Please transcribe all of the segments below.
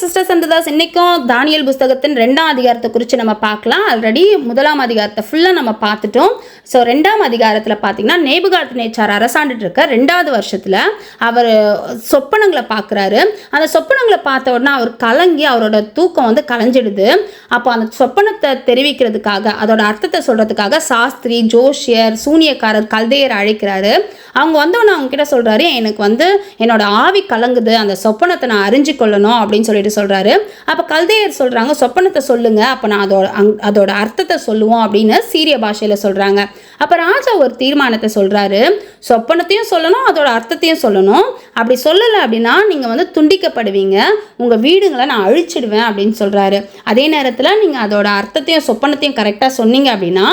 Sisters and Das இன்னைக்கும் Daniel புஸ்தகத்தின் ரெண்டாம் அதிகாரத்தை குறித்து நம்ம பார்க்கலாம். ஆல்ரெடி முதலாம் அதிகாரத்தை ஃபுல்லாக நம்ம பார்த்துட்டோம். ஸோ ரெண்டாம் அதிகாரத்தில் பார்த்தீங்கன்னா நேபுகாத் நேச்சார் அரசாண்டுட்டு இருக்க ரெண்டாவது வருஷத்தில் அவர் சொப்பனங்களை பார்க்குறாரு அந்த சொப்பனங்களை பார்த்த உடனே அவர் கலங்கி அவரோட தூக்கம் வந்து கலைஞ்சிடுது. அப்போ அந்த சொப்பனத்தை தெரிவிக்கிறதுக்காக அதோட அர்த்தத்தை சொல்கிறதுக்காக சாஸ்திரி ஜோஷியர் சூனியக்காரர் கல்தையர் அழைக்கிறாரு. அவங்க வந்தவொடனே அவங்க கிட்ட சொல்கிறாரு எனக்கு வந்து என்னோட ஆவி கலங்குது. அந்த சொப்பனத்தை நான் அறிஞ்சு கொள்ளணும் அப்படின்னு சொல்லிட்டு சொல்கிறாரு அப்போ கல்தையர் சொல்கிறாங்க சொப்பனத்தை சொல்லுங்க அப்போ நான் அதோட அங் அதோட அர்த்தத்தை சொல்லுவோம் அப்படின்னு சீரிய பாஷையில் சொல்கிறாங்க அப்போ ராஜா ஒரு தீர்மானத்தை சொல்கிறாரு சொப்பனத்தையும் சொல்லணும் அதோட அர்த்தத்தையும் சொல்லணும். அப்படி சொல்லலை அப்படின்னா நீங்கள் வந்து துண்டிக்கப்படுவீங்க. உங்கள் வீடுங்களை நான் அழிச்சிடுவேன் அப்படின்னு சொல்கிறாரு அதே நேரத்தில் நீங்கள் அதோட அர்த்தத்தையும் சொப்பனத்தையும் கரெக்டாக சொன்னீங்க அப்படின்னா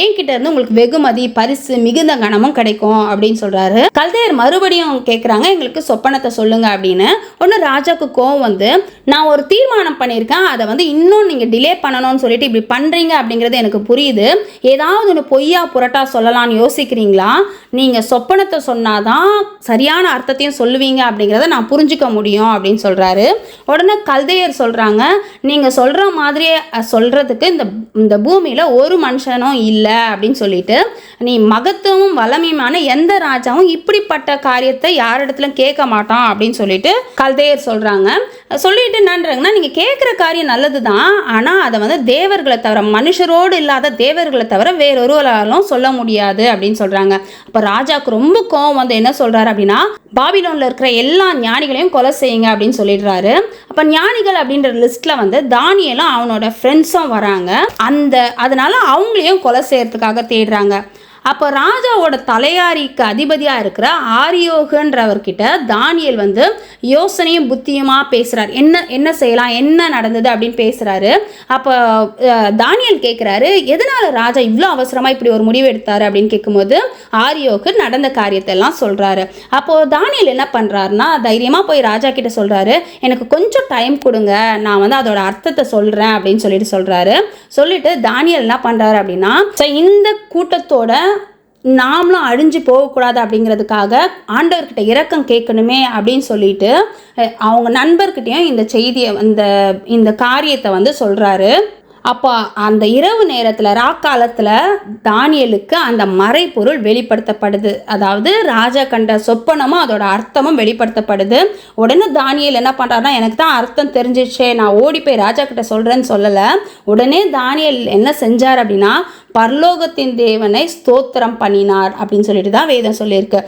என்கிட்ட இருந்து உங்களுக்கு வெகுமதி பரிசு மிகுந்த கனமும் கிடைக்கும் அப்படின்னு சொல்கிறாரு கல்தையர் மறுபடியும் கேட்குறாங்க எங்களுக்கு சொப்பனத்தை சொல்லுங்க அப்படின்னு. ஒன்று ராஜாவுக்கு கோவம் வந்து நான் ஒரு தீர்மானம் பண்ணியிருக்கேன் அதை வந்து இன்னும் நீங்கள் டிலே பண்ணணும்னு சொல்லிட்டு இப்படி பண்ணுறீங்க அப்படிங்கிறது எனக்கு புரியுது. ஏதாவது ஒன்று பொய்யா புரட்டா சொல்லலாம்னு யோசிக்கிறீங்களா? நீங்கள் சொப்பனத்தை சொன்னாதான் சரியான அர்த்தத்தையும் சொல்லுவீங்க அப்படிங்கிறத நான் புரிஞ்சுக்க முடியும் அப்படின்னு சொல்கிறாரு உடனே கல்தையர் சொல்கிறாங்க நீங்கள் சொல்கிற மாதிரியே சொல்கிறதுக்கு இந்த இந்த பூமியில் ஒரு மனுஷனும் இல்லை அப்படின்னு சொல்லிட்டு நீ மகத்துவமும் வலமையுமான எந்த ராஜாவும் இப்படிப்பட்ட காரியத்தை யாரிடத்துலையும் கேட்க மாட்டான் அப்படின்னு சொல்லிட்டு கல்தையர் சொல்கிறாங்க சொல்லிட்டு என்னன்றாங்கன்னா நீங்கள் கேட்குற காரியம் நல்லது தான் ஆனால் அதை வந்து தேவர்களை தவிர மனுஷரோடு இல்லாத தேவர்களை தவிர வேறொருவராலும் சொல்ல முடியாது அப்படின்னு சொல்கிறாங்க அப்போ ராஜாவுக்கு ரொம்ப கோவம் வந்து என்ன சொல்கிறாரு அப்படின்னா பாபிலோனில் இருக்கிற எல்லா ஞானிகளையும் கொலை செய்யுங்க அப்படின்னு சொல்லிடுறாரு. அப்போ ஞானிகள் அப்படின்ற லிஸ்ட்டில் வந்து தானியலும் அவனோட ஃப்ரெண்ட்ஸும் வராங்க. அந்த அதனால் அவங்களையும் கொலை செய்யறதுக்காக தேடுறாங்க. அப்போ ராஜாவோட தலையாரிக்கு அதிபதியாக இருக்கிற ஆரியோகன்றவர்கிட்ட தானியல் வந்து யோசனையும் புத்தியுமாக பேசுகிறார் என்ன என்ன செய்யலாம் என்ன நடந்தது அப்படின்னு பேசுகிறாரு அப்போ தானியல் கேட்குறாரு எதனால் ராஜா இவ்வளோ அவசரமாக இப்படி ஒரு முடிவு எடுத்தார்? அப்படின்னு கேட்கும்போது ஆரியோக்கு நடந்த காரியத்தை எல்லாம் சொல்கிறாரு அப்போது தானியல் என்ன பண்ணுறாருன்னா தைரியமாக போய் ராஜா கிட்ட சொல்கிறாரு எனக்கு கொஞ்சம் டைம் கொடுங்க நான் வந்து அதோட அர்த்தத்தை சொல்கிறேன் அப்படின்னு சொல்லிட்டு சொல்கிறாரு சொல்லிட்டு தானியல் என்ன பண்ணுறாரு அப்படின்னா ஸோ இந்த கூட்டத்தோட நாமளும் அழிஞ்சு போகக்கூடாது அப்படிங்கிறதுக்காக ஆண்டவர்கிட்ட இரக்கம் கேட்கணுமே அப்படின்னு சொல்லிட்டு அவங்க நண்பர்கிட்டையும் இந்த செய்தியை இந்த இந்த காரியத்தை வந்து சொல்கிறாரு அப்போ அந்த இரவு நேரத்தில் ராக்காலத்தில் தானியலுக்கு அந்த மறைப்பொருள் வெளிப்படுத்தப்படுது. அதாவது ராஜா கண்ட சொப்பனமும் அதோட அர்த்தமும் வெளிப்படுத்தப்படுது. உடனே தானியல் என்ன பண்ணுறாருன்னா எனக்கு தான் அர்த்தம் தெரிஞ்சிச்சே நான் ஓடி போய் ராஜா கிட்ட சொல்கிறேன்னு சொல்லலை. உடனே தானியல் என்ன செஞ்சார் அப்படின்னா பரலோகத்தின் தேவனை ஸ்தோத்திரம் பண்ணினார் அப்படின்னு சொல்லிட்டு தான் வேதம் சொல்லியிருக்கு.